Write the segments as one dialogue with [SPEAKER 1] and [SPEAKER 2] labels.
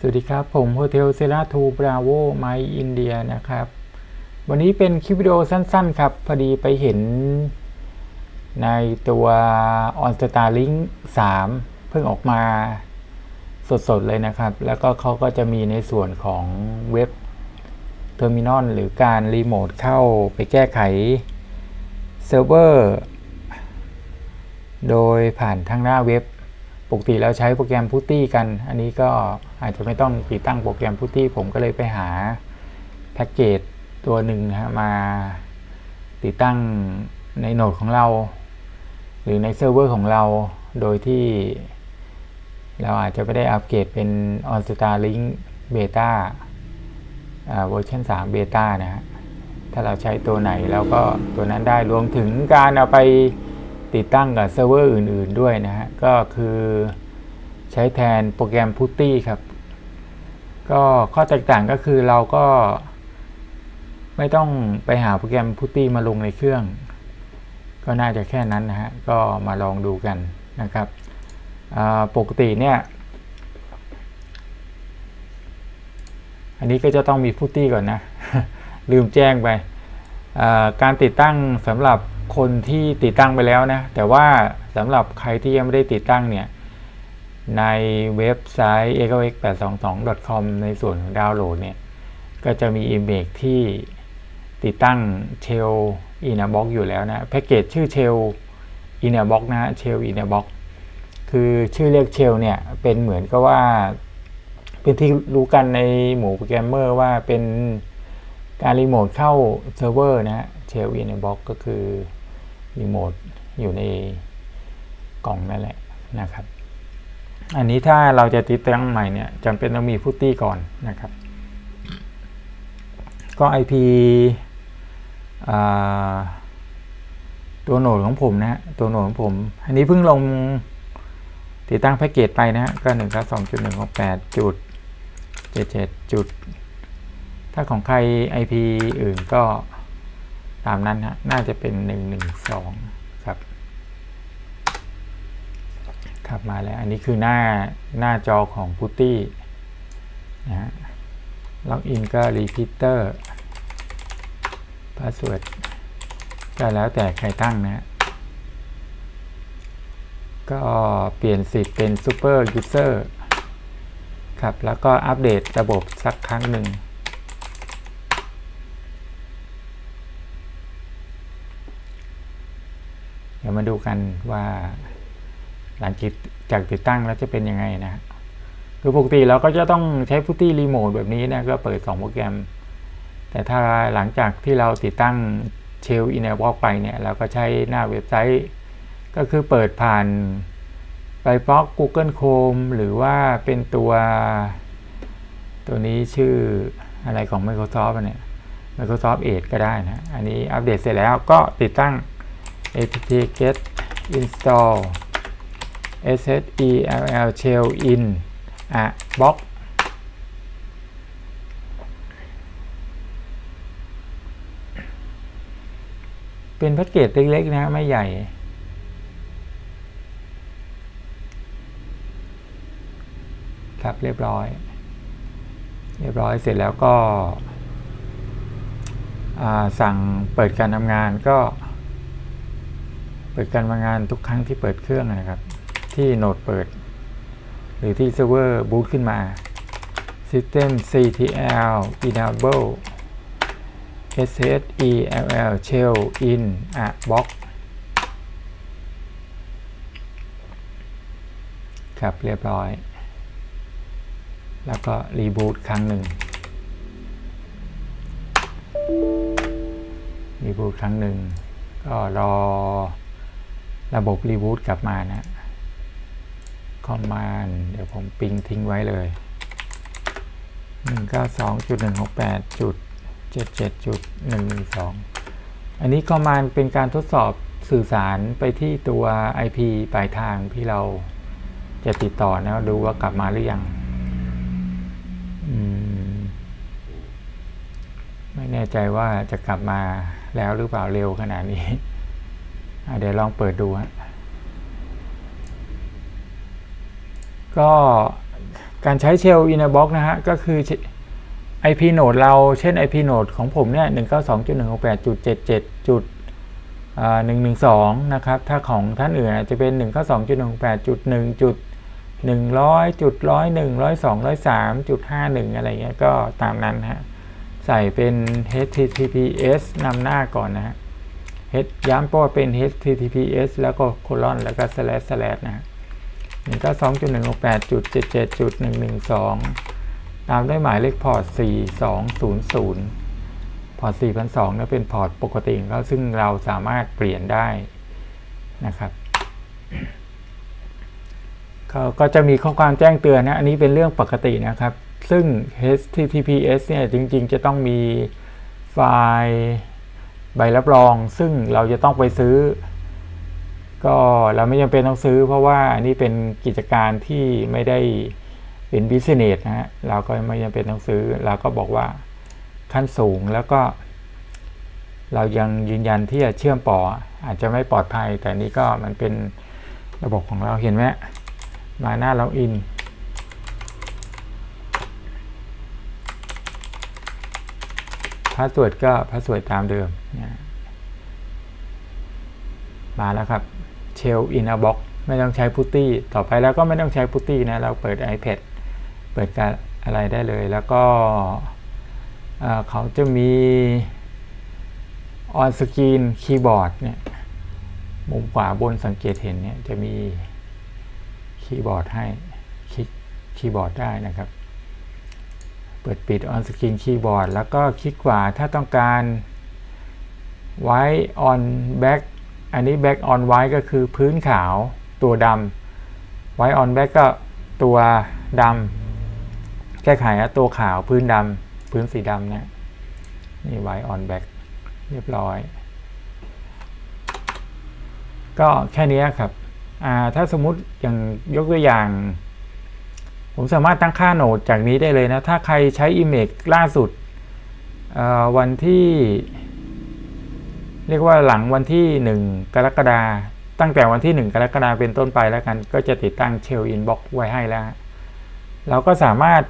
[SPEAKER 1] สวัสดีครับ ผมโฮเทลเซราทูบราโวไมอินเดียนะครับ วันนี้เป็นคลิปวิดีโอสั้นๆ ครับ พอดีไปเห็นในตัว On Starlink 3 เพิ่งออกมาสดๆ เลยนะครับ แล้วก็เขาก็จะมีในส่วนของเว็บเทอร์มินอลหรือการรีโมทเข้าไปแก้ไขเซิร์ฟเวอร์ โดยผ่านทางหน้าเว็บ ปกติเราใช้โปรแกรมพุตตี้กัน อันนี้ก็อาจจะไม่ต้องติดตั้งโปรแกรมพุตตี้ผมก็เลยไปหาแพ็กเกจตัวหนึ่งฮะมาติดตั้งในโหนดของเรา หรือในเซิร์ฟเวอร์ของเราโดยที่ เราอาจจะไม่ได้อัปเกรดเป็น On Starlink Beta เวอร์ชัน3 Beta นะฮะถ้าเราใช้ตัวไหนแล้วก็ตัวนั้นได้รวมถึงการเอาไป ติดตั้งกับเซิร์ฟเวอร์อื่น ๆด้วยนะฮะ ก็คือใช้แทนโปรแกรม Putty ครับ ก็ข้อแตกต่างก็คือเราก็ ไม่ต้องไปหาโปรแกรม Putty มาลงในเครื่อง ก็น่าจะแค่นั้นนะฮะ ก็มาลองดูกันนะครับปกติเนี่ย อันนี้ก็จะต้องมีพุตตี้ก่อนนะ ลืมแจ้งไป การติดตั้งสำหรับ คนที่ติดตั้งไปแล้วนะ แต่ว่าสำหรับใครที่ยังไม่ได้ติดตั้งเนี่ย ในเว็บไซต์ e x o x 8 2 2 com ในส่วนของดาวน์โหลดเนี่ย ก็จะมี image ที่ติดตั้ง Shell in a box อยู่แล้วนะ แพ็กเกจชื่อ Shell in a box นะ Shell in a box คือชื่อเรียก Shell เนี่ย เป็นเหมือนกับว่า เป็นที่รู้กันในหมู่โปรแกรมเมอร์ว่าเป็นการรีโมทเข้าเซิร์ฟเวอร์นะฮะ Shell in a box ก็คือ รีโมทอยู่ในกล่องนั่นแหละนะครับ อันนี้ถ้าเราจะติดตั้งใหม่เนี่ยจำเป็นต้องมีฟุตตี้ก่อนนะครับ ก็ IP ตัวโหนดของผมนะฮะตัวโหนดของผม อันนี้เพิ่งลงติดตั้งแพ็กเกจไปนะฮะก็หนึ่งครับสองจุดหนึ่งหกแปดจุดเจ็ดเจ็ดจุด ถ้าของใคร IP อื่นก็ ตามนั้นฮะน่าจะเป็นหนึ่งหนึ่งสองครับครับมาแล้ว อันนี้คือหน้าหน้าจอของพุตตี้นะฮะล็อกอินก็รีพิเตอร์พาสเวิร์ดก็แล้วแต่ใครตั้งนะ ก็เปลี่ยนสิทธิ์เป็นซูเปอร์ยูเซอร์ครับ แล้วก็อัปเดตระบบสักครั้งหนึ่ง เดี๋ยวมาดูกันว่า หลังจากติดตั้งแล้วจะเป็นยังไงนะคือปกติเราก็จะต้องใช้พุตตี้รีโมทแบบนี้นะก็เปิด 2 โปรแกรม แต่ถ้าหลังจากที่เราติดตั้งเชลอินเนอร์บอกไปเนี่ย เราก็ใช้หน้าเว็บไซต์ ก็คือเปิดผ่านไฟฟ็อก Google Chrome หรือว่าเป็นตัว ตัวนี้ชื่ออะไรของ Microsoft เนี่ย Microsoft Edge ก็ได้นะ อันนี้อัปเดตเสร็จแล้วก็ติดตั้ง apt get install sshell shell in a box เป็นแพ็กเกจเล็ก ๆ นะไม่ใหญ่ ครับเรียบร้อย เรียบร้อยเสร็จแล้วก็สั่งเปิดการทำงานก็ ปิดการทำงานทุกครั้งที่เปิดเครื่องนะครับ ที่โหนดเปิด หรือที่เซิร์ฟเวอร์บูตขึ้นมา System CTL Enable SSELL Shell in a box ครับเรียบร้อย แล้วก็รีบูตครั้งหนึ่งรีบูตครั้งหนึ่งก็รอ ระบบรีบูตกลับมานะ คอมมานด์เดี๋ยวผมปิงทิ้งไว้เลย 192.168.77.112 อันนี้คอมมานด์เป็นการทดสอบสื่อสารไปที่ตัว IP ปลายทางที่เราจะติดต่อนะดูว่ากลับมาหรือยังไม่แน่ใจว่าจะกลับมาแล้วหรือเปล่าเร็วขนาดนี้ เดี๋ยวลองเปิดดูฮะก็การใช้เชลล์ in a box นะฮะ ก็คือ IP node เราเช่น IP node ของผมเนี่ย 192.168.77. จุดหนึ่งหนึ่งสองนะครับ ถ้าของท่านอื่นอาจจะเป็น 192.168.1. จุดหนึ่งร้อยจุดร้อยหนึ่งร้อยสองร้อยสามจุดห้าหนึ่งอะไรเงี้ย ก็ตามนั้นฮะ ใส่เป็น https นำหน้าก่อนนะฮะ ย้ำว่าเป็น https แล้วก็โคลอนแล้วก็ slash slash นะหนึ่งก็สองจุดหนึ่งหกแปดจุดเจ็ดเจ็ดจุดหนึ่งหนึ่งสองตามด้วยหมายเลขพอร์ตสี่สองศูนย์ศูนย์พอร์ตสี่พันสองเนี่ยเป็นพอร์ตปกติของเขาซึ่งเราสามารถเปลี่ยนได้นะครับก็จะมีข้อความแจ้งเตือนนะ อันนี้เป็นเรื่องปกตินะครับ ซึ่ง HTTPS เนี่ยจริงๆ จะต้องมีไฟล์ ใบรับรองซึ่งเราจะต้องไปซื้อ ก็เราไม่จำเป็นต้องซื้อ เพราะว่าอันนี้เป็นกิจการที่ไม่ได้เป็นบิสเนสนะฮะเราก็ไม่จำเป็นต้องซื้อ เราก็บอกว่าขั้นสูงแล้วก็ เรายังยืนยันที่จะเชื่อมต่ออาจจะไม่ปลอดภัย แต่นี้ก็มันเป็นระบบของเราเห็นไหมมาหน้าล็อกอิน พาสเวิร์ดก็พาสเวิร์ดตามเดิม มาแล้วครับ Shell in a box ไม่ต้องใช้พุตตี้ต่อไปแล้วก็ไม่ต้องใช้พุตตี้นะ เราเปิด iPad เปิดการอะไรได้เลย แล้วก็เขาจะมี on screen keyboard เนี่ยมุมขวาบนสังเกตเห็นเนี่ยจะมีคีย์บอร์ดให้คลิกคีย์บอร์ดได้นะครับ ปิดปิด on screen คีย์บอร์ดแล้วก็คลิกขวาถ้าต้องการไว้ on back อันนี้ back on white ก็คือพื้นขาวตัวดำไว้ on back ก็ตัวดำแก้ไขนะตัวขาวพื้นดำพื้นสีดำเนี่ยนี่ไว้ on back เรียบร้อย ก็แค่นี้ครับถ้าสมมุติอย่างยกตัวอย่าง ผมสามารถตั้งค่าโหนดจากนี้ได้เลยนะ ถ้าใครใช้ Image ล่าสุดวันที่ เรียกว่าหลังวันที่ 1 กรกฎาตั้งแต่วันที่ 1 กรกฎาเป็นต้นไปแล้วกัน ก็จะติดตั้ง Shell Inbox ไว้ให้แล้ว เราก็สามารถ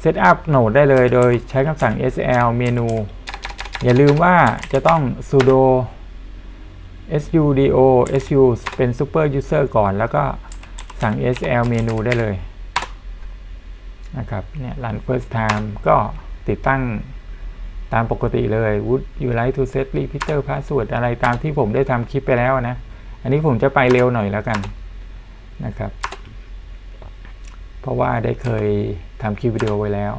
[SPEAKER 1] เซตอัพโหนดได้เลยโดยใช้คำสั่ง sl เมนู อย่าลืมว่าจะต้อง sudo sudo su เป็น super user ก่อนแล้วก็ สั่ง sl เมนูได้เลยนะครับเนี่ย run first time ก็ติดตั้งตามปกติเลย would you like to set repeater password อะไรตามที่ผมได้ทำคลิปไปแล้วนะ อันนี้ผมจะไปเร็วหน่อยแล้วกันนะครับ เพราะว่าได้เคยทำคลิปวิดีโอไว้แล้ว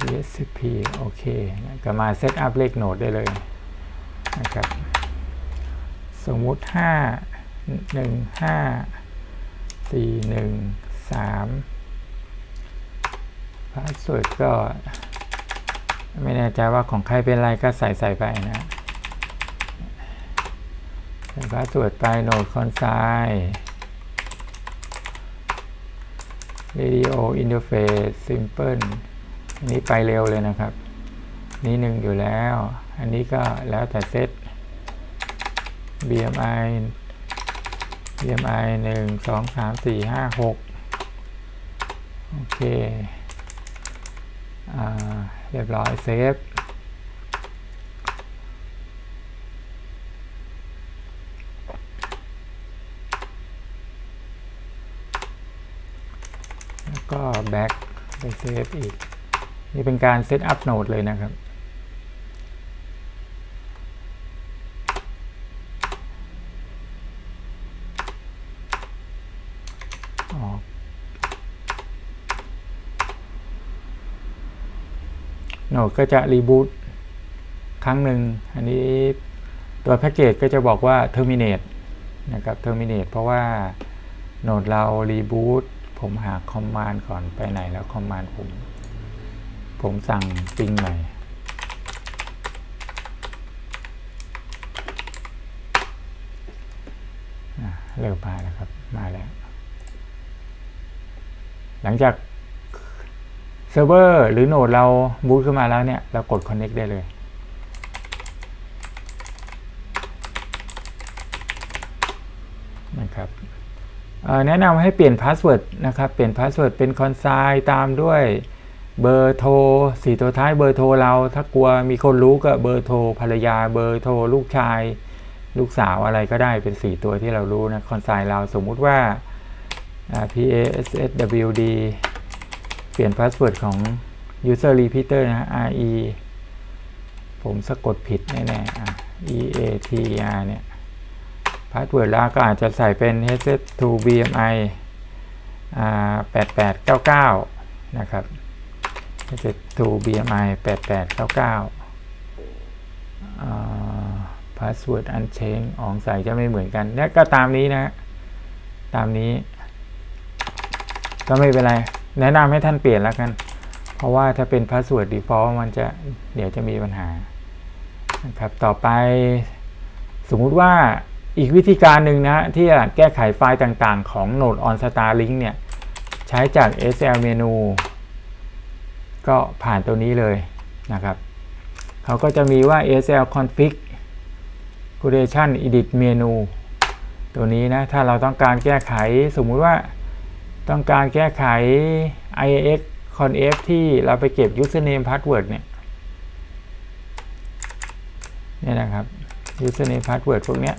[SPEAKER 1] DSCP โอเคก็มาเซตอัพเลขโหนดได้เลยนะครับ สมมุติ 5 1 5 4 1 3พาสเวิร์ดก็ ไม่แน่ใจว่าของใครเป็นไรก็ใส่ใส่ไปนะใส่พาสเวิร์ดไปโหนดคอนไซน์ Radio Interface Simple อันนี้ไปเร็วเลยนะครับ นี่หนึ่งอยู่แล้ว อันนี้ก็แล้วแต่เซต BMI BMI หนึ่งสองสามสี่ห้าหกโอเคอเรียบร้อยเซฟแล้วก็แบ็กไปเซฟอีก นี่เป็นการเซตอัพโหนดเลยนะครับ โนดก็จะรีบูตครั้งหนึ่ง อันนี้ตัวแพ็กเกจก็จะบอกว่า terminate นะครับ terminate เพราะว่าโนดเรารีบูตผมหาคอมมานด์ก่อนไปไหนแล้วคอมมานด์ผม ผมสั่งปิงใหม่เริ่มมาแล้วครับ มาแล้ว หลังจากเซิร์ฟเวอร์หรือโหนดเราบูตขึ้นมาแล้วเนี่ย เรากด Connect ได้เลยนะครับแนะนำให้เปลี่ยนพาสเวิร์ดนะครับ เปลี่ยนพาสเวิร์ดเป็นคอนไซน์ตามด้วยเบอร์โทรสี่ตัวท้ายเบอร์โทรเรา ถ้ากลัวมีคนรู้ก็เบอร์โทรภรรยาเบอร์โทรลูกชาย ลูกสาวอะไรก็ได้เป็น 4 ตัวที่เรารู้นะคอนไซน์เราสมมุติว่า P A S S W D เปลี่ยนพาสเวิร์ดของ user repeater นะ R E ผมสะกดผิดแน่ๆอ่ E A T R เนี่ยพาสเวิร์ดแล้วก็อาจจะใส่เป็น h s 2 BMI อ่า8899 นะครับ h s 2 BMI 8899พาสเวิร์ดอันเชงอองใส่จะไม่เหมือนกันเนี่ยก็ตามนี้นะ ตามนี้ ก็ไม่เป็นไร แนะนำให้ท่านเปลี่ยนแล้วกัน เพราะว่าถ้าเป็นพาสเวิร์ด default มันจะเดี๋ยวจะมีปัญหานะครับต่อไป สมมุติว่าอีกวิธีการหนึ่งนะที่จะแก้ไขไฟล์ต่างๆ ของ Node on Starlink เนี่ย ใช้จาก SL Menu ก็ผ่านตัวนี้เลยนะครับเขาก็จะมีว่า SL Configuration Edit Menu ตัวนี้นะ ถ้าเราต้องการแก้ไขสมมุติว่า ต้องการแก้ไข IAX conf ที่เราไปเก็บ username password เนี่ยเนี่ยนะครับ username password พวกเนี้ย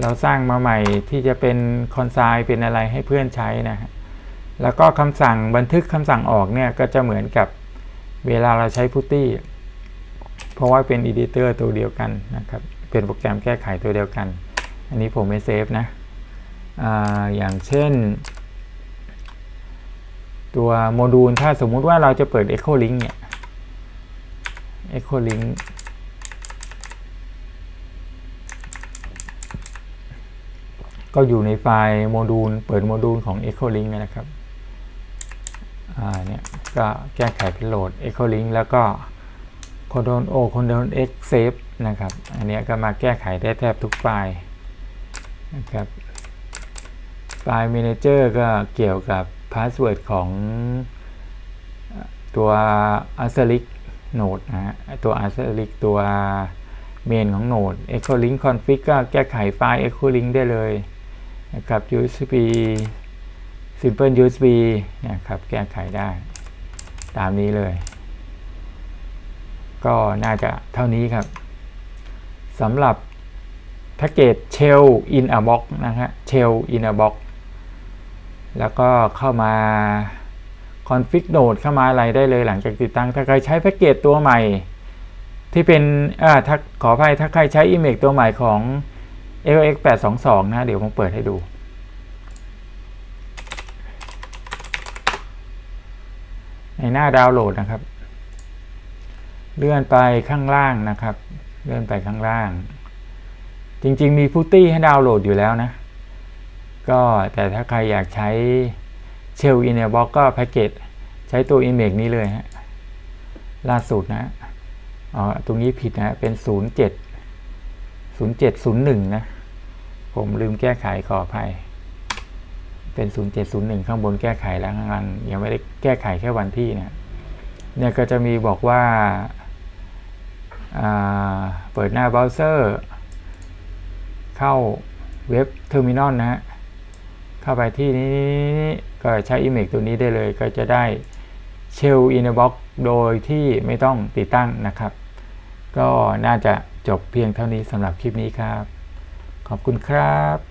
[SPEAKER 1] เราสร้างมาใหม่ที่จะเป็นคอนไซน์เป็นอะไรให้เพื่อนใช้นะฮะแล้วก็คำสั่งบันทึกคำสั่งออกเนี่ยก็จะเหมือนกับเวลาเราใช้พุตตี้เพราะว่าเป็นอีดิเตอร์ตัวเดียวกันนะครับ เป็นโปรแกรมแก้ไขตัวเดียวกัน อันนี้ผมไม่เซฟนะอาอย่างเช่น ตัวโมดูลถ้าสมมุติว่าเราจะเปิด Echo Link เนี่ย Echo Link ก็อยู่ในไฟล์โมดูล เปิดโมดูลของ Echo Link นะครับ อ่า เนี่ย ก็แก้ไขเป็นโหลด Echo Link แล้วก็ Ctrl O Ctrl X Save นะครับ อันนี้ก็มาแก้ไขได้แทบทุกไฟล์นะครับ ไฟล์ Manager ก็เกี่ยวกับ พาสเวิร์ดของตัว Asterisk Node นะฮะตัว Asterisk ตัวเมนของ Node Echo Link Config ก็แก้ไขไฟล์ Echo Link ได้เลยนะครับ USB Simple USB นะครับแก้ไขได้ ตามนี้เลย ก็น่าจะเท่านี้ครับสำหรับแพ็กเกจ Shell in a box นะฮะ Shell in a box แล้วก็เข้ามา config node เข้ามาอะไรได้เลยหลังจากติดตั้ง ถ้าใครใช้แพ็กเกจตัวใหม่ ที่เป็นอ่าถ้าขออภัยถ้าใครใช้ image ตัวใหม่ของ LX 822นะ เดี๋ยวผมเปิดให้ดู ในหน้าดาวน์โหลดนะครับ เลื่อนไปข้างล่างนะครับ เลื่อนไปข้างล่าง จริง ๆ มีฟุตตี้ให้ดาวน์โหลดอยู่แล้วนะ ก็แต่ถ้าใครอยากใช้ Shell in a box ก็แพ็กเกจใช้ตัว image นี้เลยฮะล่าสุดนะอ๋อตรงนี้ผิดนะ เป็น 07 0701 นะ ผมลืมแก้ไขขออภัย เป็น 0701 ข้างบนแก้ไขแล้วข้างล่างยังไม่ได้แก้ไขแค่วันที่เนี่ยเนี่ยก็จะมีบอกว่า เปิดหน้าเบราว์เซอร์ เข้าเว็บเทอร์มินอลนะฮะ เข้าไปที่นี้ก็ใช้ image ตัวนี้ได้เลย ก็จะได้ Shell in a box โดยที่ไม่ต้องติดตั้งนะครับ ก็น่าจะจบเพียงเท่านี้สำหรับคลิปนี้ครับ ขอบคุณครับ